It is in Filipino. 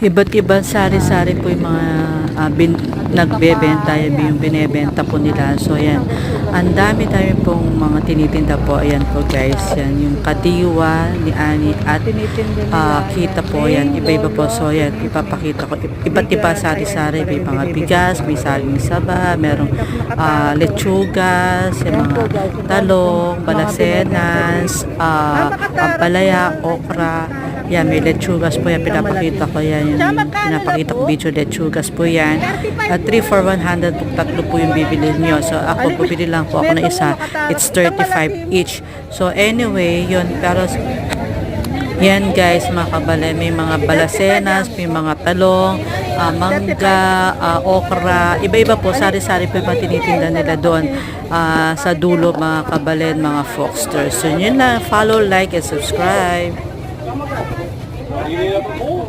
Iba't ibang sari-sari po yung mga ah, bin, nagbebenta, yung binebenta po nila. So, yan. Ang dami-dami pong mga tinitinda po. Ayan po guys. Yan yung kadiwa ni Ani at ah, kita po yan. Iba-iba po. So, yan. Ipapakita ko. Iba't iba sari-sari. May mga bigas, may saging saba, merong ah, lechugas, yung mga talong, balasenas, ah, ampalaya, okra, yan, may lechugas po yan, pinapakita ko yan, yung pinapakita ko video lechugas po yan. At 3 for 100 po, tatlo po yung bibili nyo. So, ako, bibili lang po ako ng isa. It's 35 each. So, anyway, yun, pero yan guys, mga kabale, may mga balasenas, may mga talong, ah, mangga, ah, okra, iba-iba po, sari-sari po yung tinitinda nila doon ah, sa dulo mga kabalen, mga Foxsters. So yun lang, follow, like, and subscribe.